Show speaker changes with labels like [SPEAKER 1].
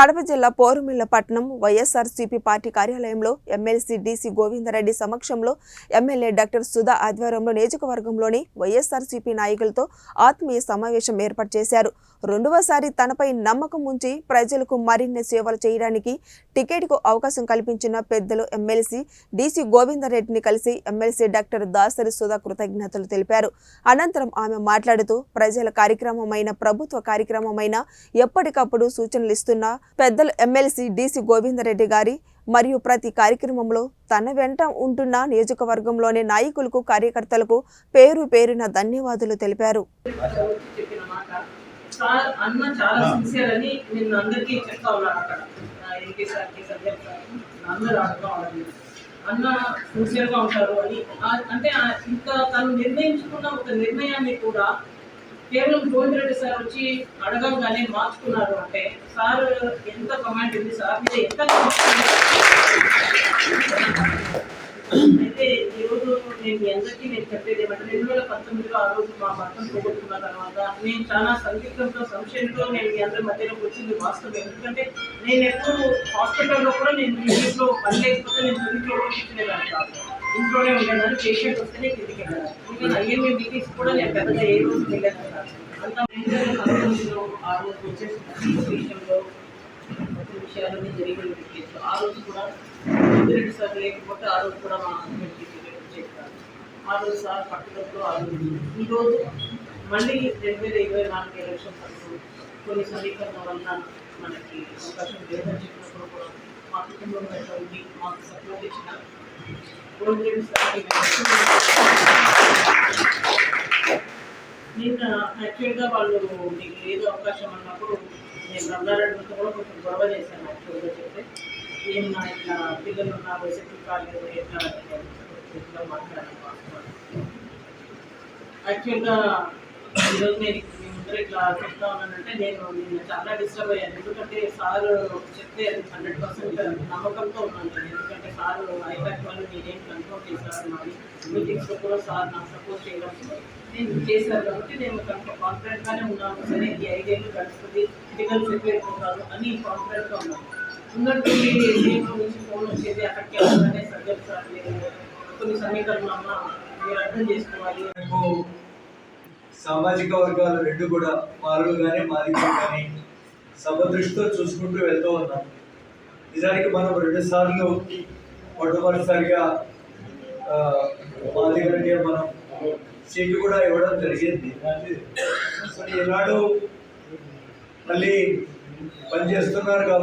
[SPEAKER 1] కడప జిల్లా పోరుమిల్ల పట్టణం వైఎస్ఆర్సీపీ పార్టీ కార్యాలయంలో ఎమ్మెల్సీ డీసీ గోవిందరెడ్డి సమక్షంలో ఎమ్మెల్యే డాక్టర్ సుధా ఆధ్వర్యంలో నియోజకవర్గంలోని వైఎస్ఆర్సీపీ నాయకులతో ఆత్మీయ సమావేశం ఏర్పాటు చేశారు. రెండవసారి తనపై నమ్మకం ఉంచి ప్రజలకు మరిన్ని సేవలు చేయడానికి టికెట్కు అవకాశం కల్పించిన పెద్దలు ఎమ్మెల్సీ డీసీ గోవిందరెడ్డిని కలిసి ఎమ్మెల్సీ డాక్టర్ దాసరి సుధా కృతజ్ఞతలు తెలిపారు. అనంతరం ఆమె మాట్లాడుతూ ప్రజల కార్యక్రమమైన ప్రభుత్వ కార్యక్రమమైన ఎప్పటికప్పుడు సూచనలు ఇస్తున్న పెద్దలు ఎమ్మెల్సీ డీసీ గోవిందరెడ్డి గారి మరియు ప్రతి కార్యక్రమంలో తన వెంట ఉంటున్న నియోజకవర్గంలోని నాయకులకు కార్యకర్తలకు పేరు పేరున ధన్యవాదాలు తెలిపారు.
[SPEAKER 2] అన్న చాలా సిన్సియర్ అని నేను అందరికీ చెప్తా ఉన్నాను అక్కడ. అందరూ అన్న సిన్సియర్గా ఉంటారు అని. అంటే ఇంత తను నిర్ణయించుకున్న ఒక నిర్ణయాన్ని కూడా కేవలం గోవిందరెడ్డి సార్ వచ్చి అడగంగానే మార్చుకున్నారు అంటే సార్ ఎంత కమాండ్ ఉంది సార్? మీద ఎంత నమ్మకం ఉంది. అయితే ఈ రోజు నేను మీ అందరికీ నేను రెండు వేల పంతొమ్మిదిలో ఆ రోజు మా భర్తను పోగొట్టుకున్న తర్వాత నేను చాలా సందిగ్ధంతో సంశయంతో నేను మీ అందరి మధ్యలోకి వచ్చింది వాస్తవం ఎందుకంటే నేను ఎప్పుడు హాస్పిటల్లో కూడా నేను ఇంట్లో పని లేకపోతే నేను ఇంట్లో కూడా కూర్చునేదాన్ని కాదు. ఇంట్లోనే ఉండేదాన్ని పేషెంట్ వస్తేనే కిందికి వెళ్ళాను ఈవెన్ ఐఎంఏ మీటింగ్స్ కూడా నేను పెద్దగా ఏ రోజు వెళ్ళాను అంత రెండు వేల పంతొమ్మిదిలో ఆ రోజు వచ్చేసి విషయంలో ప్రతి విషయాలన్నీ జరిగిన ఆ రోజు కూడా రెడ్డి సార్ లేకపోతే ఆ రోజు కూడా మా హస్బెండ్కి ఆ రోజు సార్ పట్టుదలతో ఆ ఈరోజు మళ్ళీ రెండు వేల ఇరవై నాలుగు ఎలక్షన్ అప్పుడు కొన్ని సమీకరణ వల్ల మనకి అవకాశం లేదని చెప్పినప్పుడు కూడా మా కుటుంబం ఎట్లా ఉంది మాకు సపోర్ట్ ఇచ్చిన గోవిందరెడ్డి నిన్న యాక్చువల్గా వాళ్ళు మీకు ఏదో అవకాశం అన్నప్పుడు నేను రంగారెడ్డితో కూడా కొంచెం గొడవ చేశాను యాక్చువల్గా చెప్తే. ఏం నా ఇట్లా పిల్లలు ఉన్నారు సెటిల్ కాలేదు ఎట్లా ఎట్లా మాట్లాడాను. యాక్చువల్గా ఈరోజు నేను ముందర ఇట్లా చెప్తా ఉన్నానంటే నేను నిన్న చాలా డిస్టర్బ్ అయ్యాను. ఎందుకంటే సార్ చెప్తే హండ్రెడ్ పర్సెంట్ నమ్మకంతో ఉన్నాను. నేను ఎందుకంటే సార్ ఐపాక్ వాళ్ళు నేనేం కన్ఫర్మ్ చేశారు మాది మీటింగ్స్లో కూడా సార్ నాకు సపోర్ట్ చేయడం నేను చేశాను కాబట్టి నేను కాన్ఫిడెంట్గానే ఉన్నాను. సరే ఈ ఐడియాలు కలుస్తుంది పిల్లలు ప్రిపేర్ అయిపోతారు అని కాన్ఫిడెంట్గా ఉన్నాను. ఉన్నట్టు నుంచి ఫోన్ వచ్చేది అక్కడికి వెళ్ళాలనే సర్జరీ సార్ లేదు కొన్ని సమీకరణలు మీరు అర్థం చేసుకోవాలి.
[SPEAKER 3] సామాజిక వర్గాలు రెండు కూడా మారులు కానీ మాదిగలు కానీ సమదృష్టితో చూసుకుంటూ వెళ్తూ ఉన్నాం. నిజానికి మనం రెండు సార్లు మొట్టమొదటిసారిగా ఆ, మాదిగలకే మనం సీట్లు కూడా ఇవ్వడం జరిగింది. సో ఈనాడు మళ్ళీ పనిచేస్తున్నారు కాబట్టి